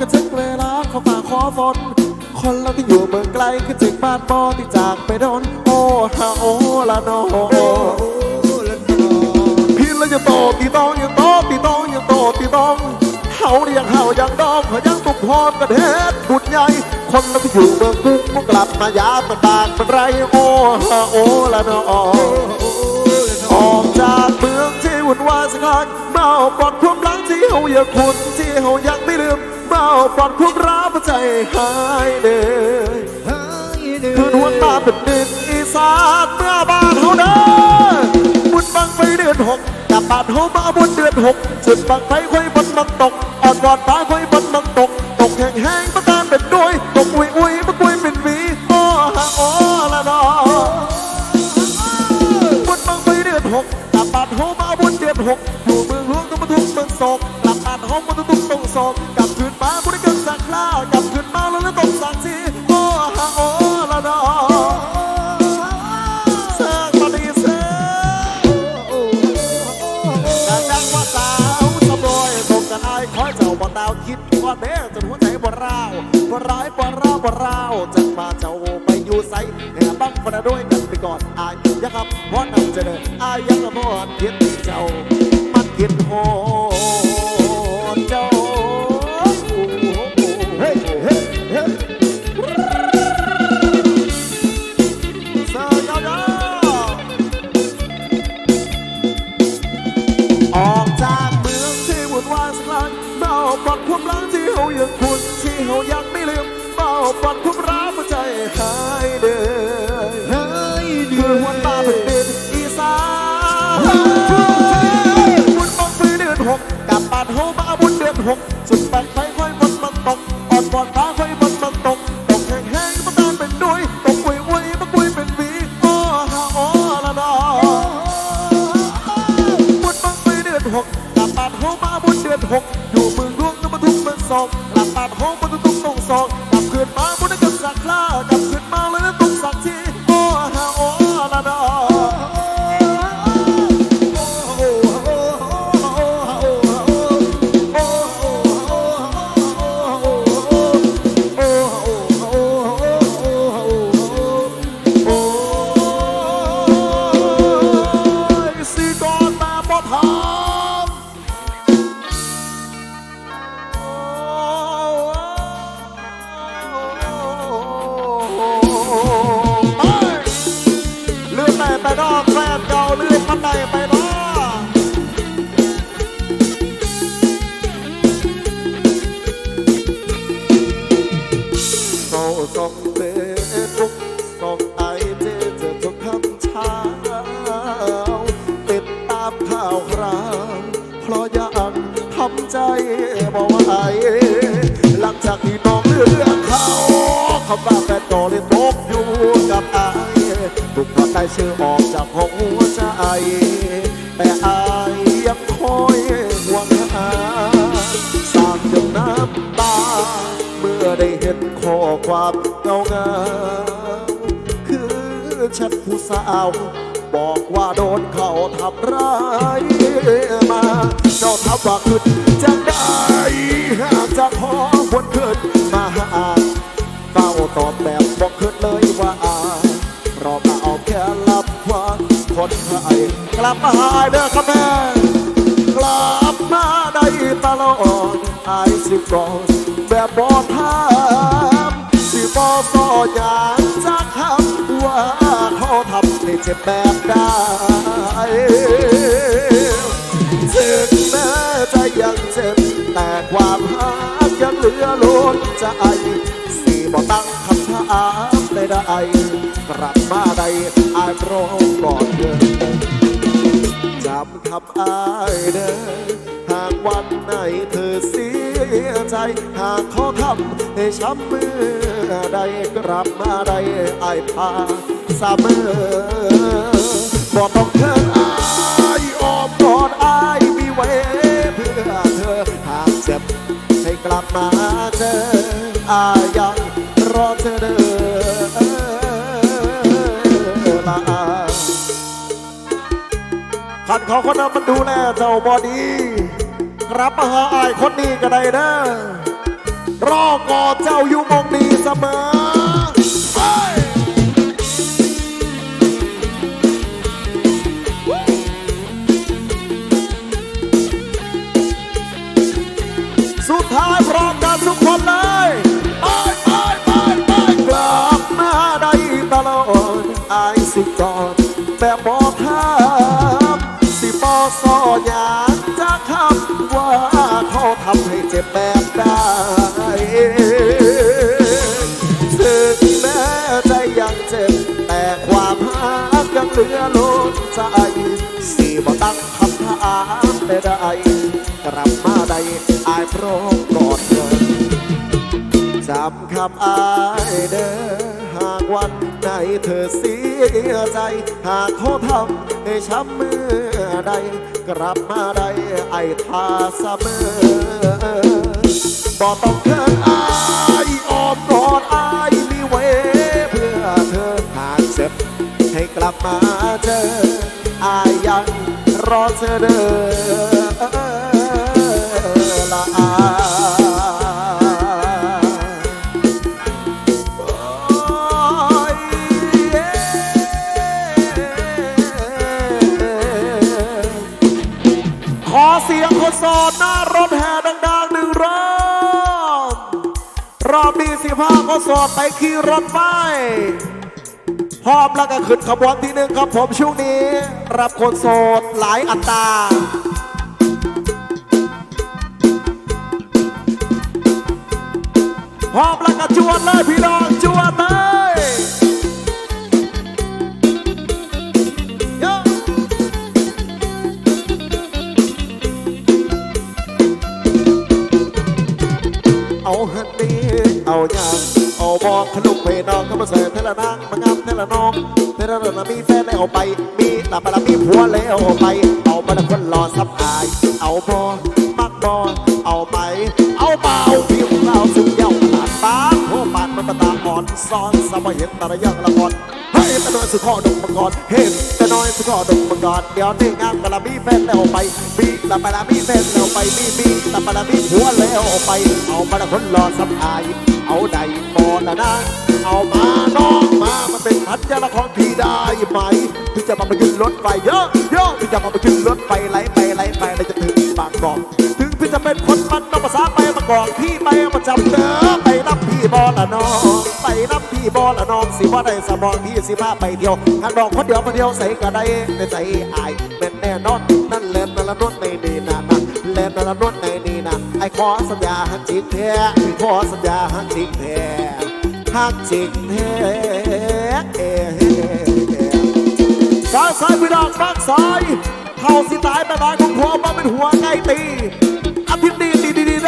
ก็ถึงเวลาเขาฝากขอฝนคนเราที่อยู่เมืองไกลก็ถึงบ้านบอที่จากไปโดนโอ้ฮาโอละโนพี่แล้วยังโตตีต้องยังโตตีต้องยังโตตีต้องเฮาเรียงเฮายังดองเขายังตุกพรกันเฮ็ดบุญใหญ่คนเราที่อยู่เมืองกรุงก็กลับมายามมันบากมันไรโอ้ฮาโอละนอออกจากเมืองที่วุ่นวายสักครั้งเมาปลอดความหลังที่เฮาอยากคุ้นที่เฮายังไม่ลืม เมาปลอดความรักใจหายเด้อคืนหัวตาเป็นดึกอีสานเมื่อบ้านเฮาเด้อบุญบังไฟเดือนหกกลับบานเฮามาบุญเดือนหกจุดบังไฟค่อยบนมันตกอ่อนวอนตาค่อยบนมันตกตกแห้งแห้ง อาะนำจะเดินอายังกับพ่อคิดเจ้ามันคิดโหด หกสุ เลือกเขาคำว่าแฟนเก่าเลยตกอยู่กับไอถูกทำได้ชื่อออกจากหัวใจแต่ไอยังคอยห่วงหาสร้างจนน้ำตา เมื่อได้เห็นข้อความเงาเงาๆคือแชทผู้สาวบอกว่าโดนเขาทำร้ายมา เจ้าทับว่าขึ้นจะได้หากจะขอวนขึ้นมาหา ตอบแบบบอกขึ้นเลยว่าอารอมาเอาแค่รับควาคนไทยกลับมาหายเด้อครับแม่กลับมาได้ตลอดอายสิบก่อนแบบบอถามสิบอสออย่างจะคำว่าเขาทำให้เจ็บแบบได้ถึงแม้ใจยังเจ็บแต่ความหักยังเหลือล้นใจ บอตั้งคำถามใดๆกลับมาได้อายพร้อมก่อนเดินจำคำอ้ายเด้อหากวันไหนเธอเสียใจ หากขาทำให้ช้ำเมื่อใดกลับมาได้อายพาเสมอบอกต้องเธออายออมกอดอายมีไว้เพื่อเธอหากเจ็บให้กลับมาเจออายยัง รอเธอเด้อลาขันเขาคนนั้นมันดูแลเจ้าบอดีกลับมาหาอายคนนี้ก็ได้เด้อรอกอดเจ้าอยู่มองดีเสมอ แบบได้ซึ่งแม้ใจยังเจ็บแต่ความหักยังเหลือล้นใจสิบ่ตั้งคำถามใดๆกลับมาได้อายพร้อมกอดเธอจำคำอายเด้อหากวัน ไหนเธอเสียใจ หากเขาทำให้ช้ำเมื่อใด กลับมาได้ไอ้ทาเสมอบอกต้องเกินอายออมกอดอายมีไว้เพื่อเธอหากเจ็บให้กลับมาเจออายยังรอเธอเด้อละอา หน้ารถแห่ดังๆหนึ่งรอบ รอบนี้สิพาคนโสดไปขี่รถไฟพร้อมแล้วก็ขึ้นขบวนที่หนึ่งครับผมช่วงนี้ รับคนโสดหลายอัตราพร้อมแล้วก็จวดเลยพี่น้องจวดเลย เอาอย่างเอาบอกขนมไปน้องก็มาเส่เทละนางมางามเทละน้องเทละนามีแฟนแล้วเอาไป มีหลับไปแล้วมีผัวแล้วเอาไป เอาไปแล้วคนรอสับอาย เอาบอมักบอเอาไป เอาเบาผิว ซ้อนสมัยเห็นตาระยังละครเฮ้ยแต่น้อยสุดข้อดงมังกรเห็นแต่น้อยสุดข้อดงมังกรเดี๋ยวนี้งามกะละมีแฟนแล้วไปมีหลับไปล้วมีแฟนแล้วไปมีมีหลับไปล้วมีผัวแล้วไปเอามาล้วคนรอสับอายเอาใดบอละนะเอามาน้องมามันเป็นพันยาละของพี่ได้ไหมพี่จะมาไปขึ้นรถไฟเยอะเยอะพี่จะมาไปขึ้นรถไฟไหลไปไหลไปแล้วจะถึงบางกอกถึงพี่จะเป็นคนมันต้องภาษา ไปมากอกพี่ไปมาจำเด้อไปรับพี่บอละน้องไปรับพี่บอละน้องสิว่าได้สมองพี่สิพาไปเที่ยวงานดอกคนเดียวคนเดียวใส่ก็ได้ในใจอายเป็นแน่นอนนั่นและนั่นละนวดในนี่นะนั่นแลนั่นละนวดในนี่นะไอ้ขอสัญญาหักจริงแท้ขอสัญญาหักจริงแท้ฮักจริงแท้ซอยซอยพี่ดอกฟักซอยเท่าสิตายไปบายของพ่อมาเป็นหัวไก่ตี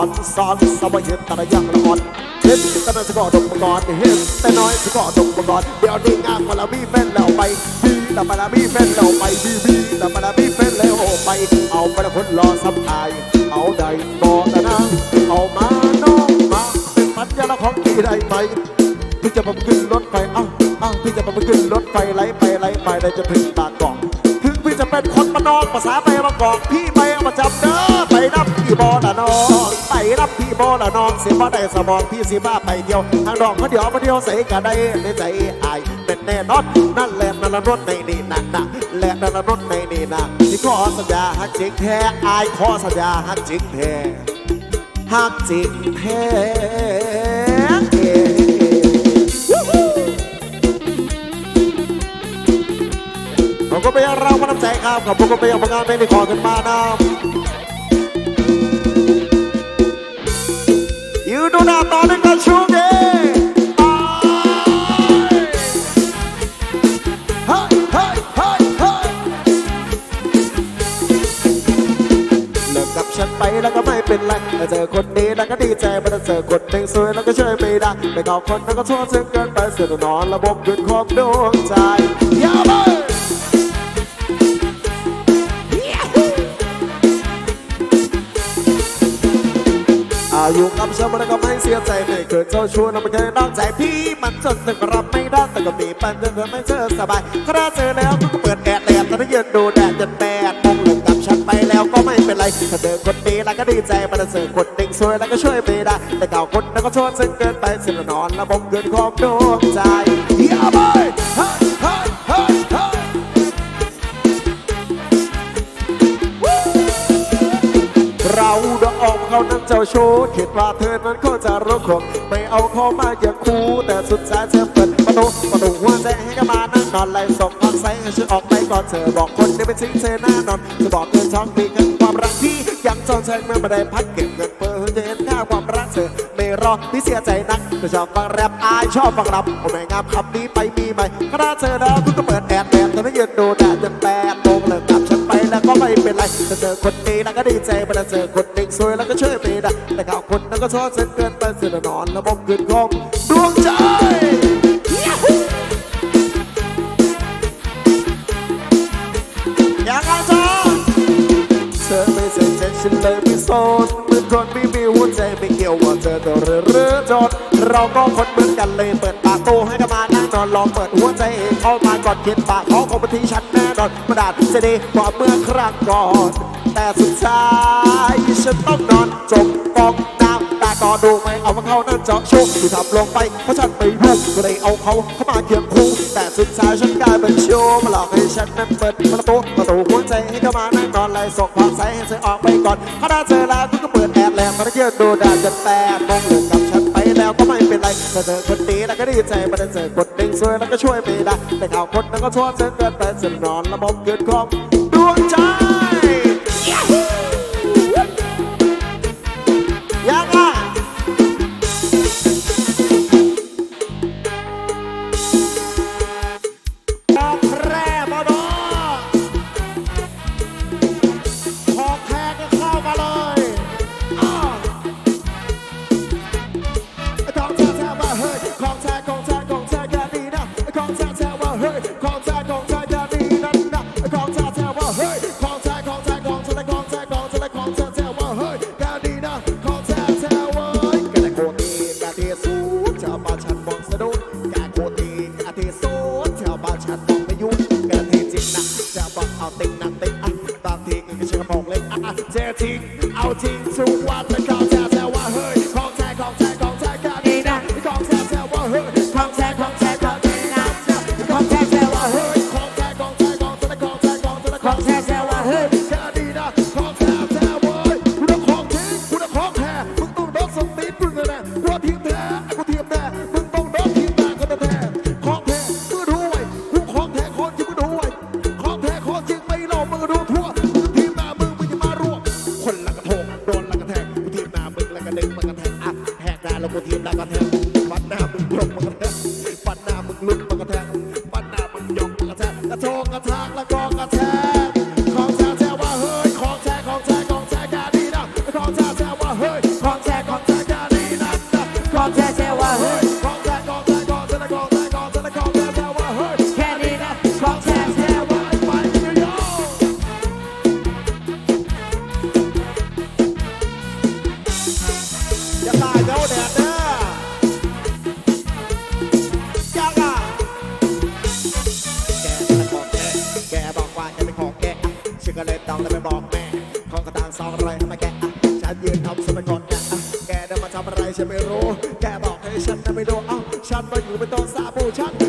อ่อนซ้อนสมัยเห็นตะยังละอ่อนเห็นแต่น้อยสกอดมก่อนเห็นแต่น้อยสกอดมก่อนเดี๋ยวนี้งามกว่าละมีแฟนแล้วไปมีลาบละมีแฟนแล้วไปมีมีลาบละมีแฟนแล้วไป เอามาละคนรอสับอายเอาใดบอกนะนะเอามาน้องมาเป็นปัญญาละของพี่ได้ไหมพี่จะมาขึ้นรถไฟเอ้าเอ้าพี่จะมาขึ้นรถไฟไหลไปไหลไปได้จะถึงบางกอกถึงพี่จะเป็นคนมานอกภาษาไปบากอกพี่ไปมาจับเด้อไปรับพี่บอละน้อง รับพี่บอละน้องสียบ่ได้สมองพี่สิบ้าไปเดียวทางดอกมาเดียวมาเดียวใส่กันได้ในใจอายเป็นแน่นอนนั่นแหละนั่นละรถในนี่นั่นนะและนั่นละรถในนี่นะที่ขอสัญญาฮักจริงแท้อายขอสัญญาฮักจริงแท้ฮักจริงแท้ก็ไปยังเรามาน้ำใจครับขอบคุณก็ไปยังพนักงานไม่ได้ขอกันมานะ หน้ากันฉันไปแล้วก็ไม่เป็นไรเจอคนนี้แล้วก็ดีใจมันเจอคนหนึ่งสวยแล้วก็ช่วยไม่ได้ไม่เอาคนแล้วก็ชั่วจนเกินไปเสียนอนระบบเกินความดวงใจยาวไปอยู่กับฉันมันก็ไม่ เสียใจไม่เคยเจ้าชู้นะไม่เคยนอกใจพี่มันจนถึงรับไม่ได้แต่ก็มีปัญหาเธอไม่เจอสบายคราเจอแล้วก็เปิดแอดแดดแต่ถ้ายืนดูแดดจนแปดมองหลงกับฉันไปแล้วก็ไม่เป็นไรถ้าเจอคนดีแล้วก็ดีใจมันเจอคนเด็กสวยแล้วก็ช่วยไม่ได้แต่เก่าคนนั้นก็โทษซึ่งเกินไปสินอนระบบเกินความดวงใจอย่าไปเฮ้ยเฮ้ย เขานั้นเจ้าชู้คิดว่าเธอนั้นเขาจะรู้คงไม่เอาเขามาอย่างคู่แต่สุดท้ายเธอเปิดประตูประตูหัวใจให้กันมานั่งนอนไล่ส่งความใสให้ฉันออกไปก่อนเธอบอกคนได้ไปทิ้งเธอหน้านอนจะบอกเงินท้องปีกันความรักพี่ยังจองใช้เมื่อไม่ได้พักเก็บเงินเปิดจะเห็นค่าความรักเธอไม่รอพี่เสียใจนักเธอชอบฟังแรปอายชอบฟังรำโอ้แม่งามคำนี้ไปมีไหม่ขณะเธอแล้วคุณก็เปิดแอดแอบเธอไม่ยืนดูแดดจนแปด ไป็นไรถ้าเจอคนดีแล้วก็ดีใจมันจะเจอคนด็กสวยแล้วก็ช่วยไม่ได้แต่ข่าวคนนั้นก็ชอบเส้นเกินไปเสียนอนระบบเกินคงดวงใจยากเอาจอเธอไม่ใส่ใจฉันเลยไม่สนเหมือนคนไม่มีหัวใจไม่เกี่ยวว่าเธอตัวเรือหรือจนเราก็คนเหมือนกันเลยเปิดปากโตให้กันมานั่งนอนลองเปิดหัวใจเองเข้ามาก่อนเขียนปากขาคงมาทิ้งฉัน น่นอนกระดาษจะดีกว่าเมื่อครั้งก่อน แต่สุดท้ายฉันต้องนอนจมกองน้ำตาก่อดูไม่เอามาเขานั่นเจาะชุกที่ทำลงไปเพราะฉันไม่รู้ก็เลยเอาเขาเข้ามาเคียงคู่แต่สุดท้ายฉันกลายเป็นโชว์มาหลอกให้ฉันนั้นเปิดประตูประตูหัวใจให้เข้ามานั่งนอนไล่ส่งความใสให้เธอออกไปก่อนถ้าได้เจอแล้วคุณก็เปิดแอบแล้วมาเยืนดูดาจะแปดมงหลงกับฉัน แล้วก็ไม่เป็นไรแต่เจอคนดีแล้วก็ดีใจมาได้เจอคนหนึ่งสวยแล้วก็ช่วยไม่ได้แต่ข่าวคนนั้นก็ชั่วเกินเกินไปสนอนระบบเกิดของดวงใจยังไง ยังอะแกเป็นของแกแกบอกว่าแกเป็นของแกอะฉันก็เลยต้องแต่ไปบอกแม่ของกระต่างสองอะไรทำไมแกอะฉันยืนทำสมัยก่อนแกอะแกได้มาทำอะไรฉันไม่รู้ แกบอกให้ฉันน่ะไม่ดูเอ้าฉันมาอยู่เป็นต้นสาบูฉัน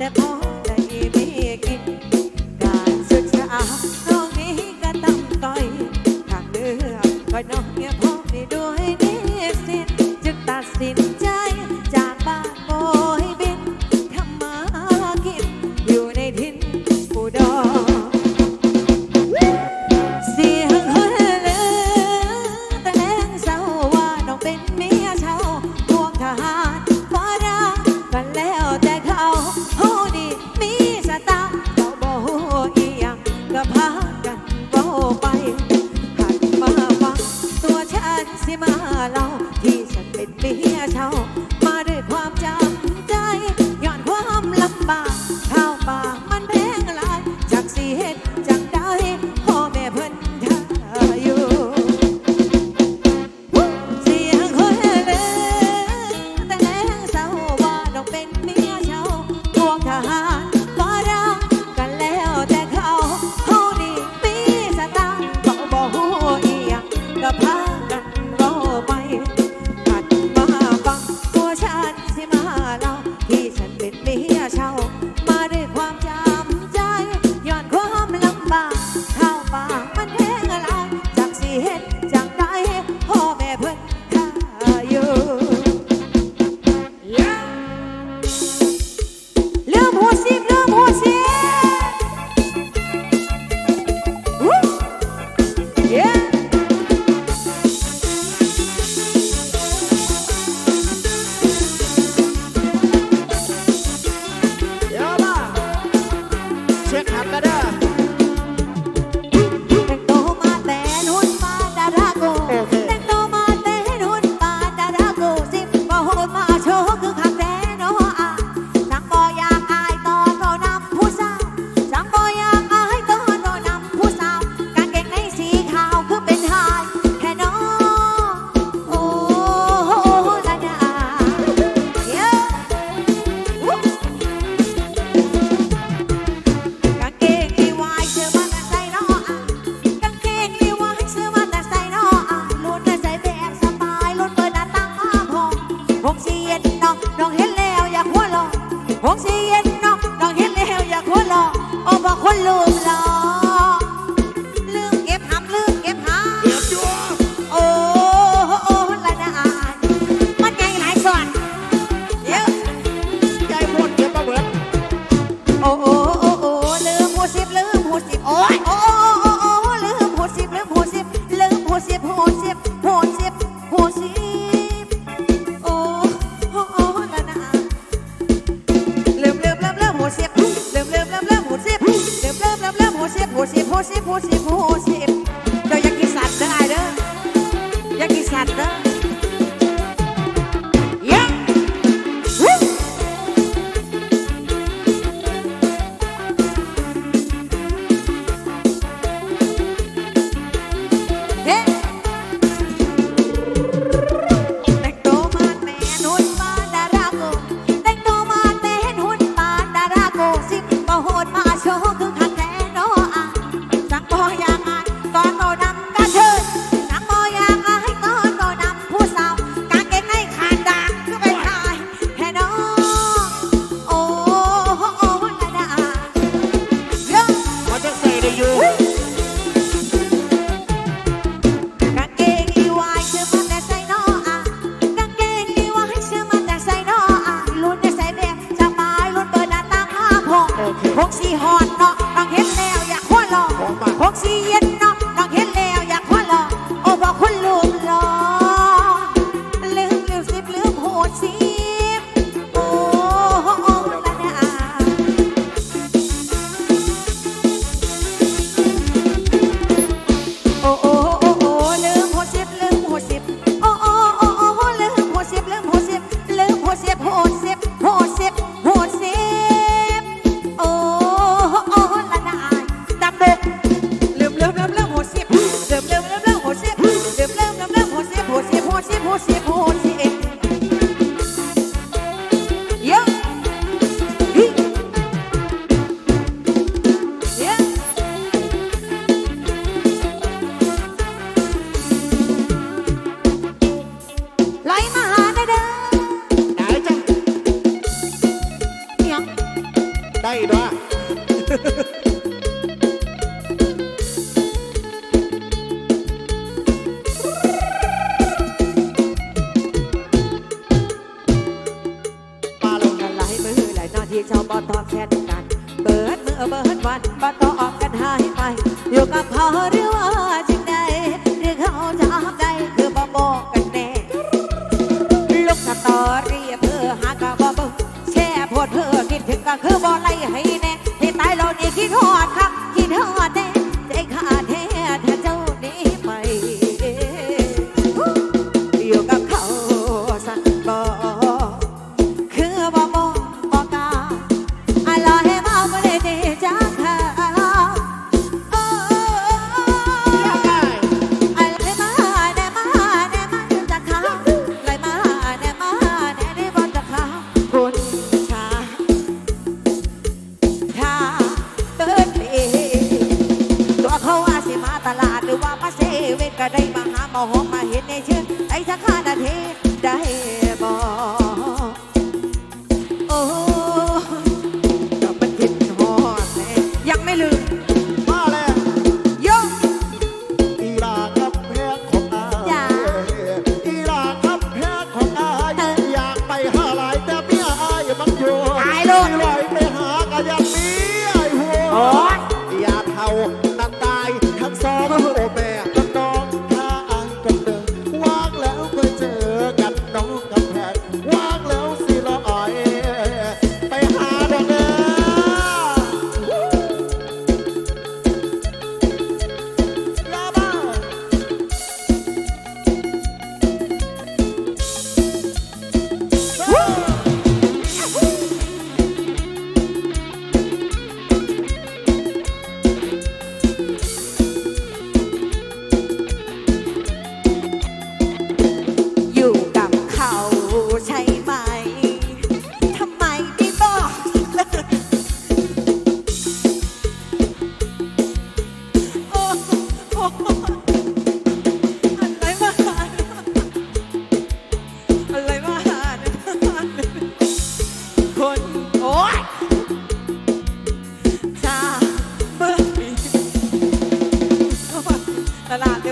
that all ว่าคนลืหล ต่อแขนกันเบิดมื่อเบิดวันบ่ต่อออกกันหายไป อยู่กับเขาหรือว่าจังไดหรือเขาจะอาบใดคือบ่บอกกันแน่ลูกตาตอรีเพื่อหากับ่เบิ่งแช่โพดเพื่อคิดถึงก็คือบ่ไล่ให้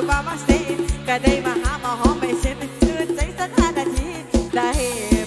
วามาเซก็ได้มาหามาหอมไปเช็ดชื่อใจสักห้านาทีได้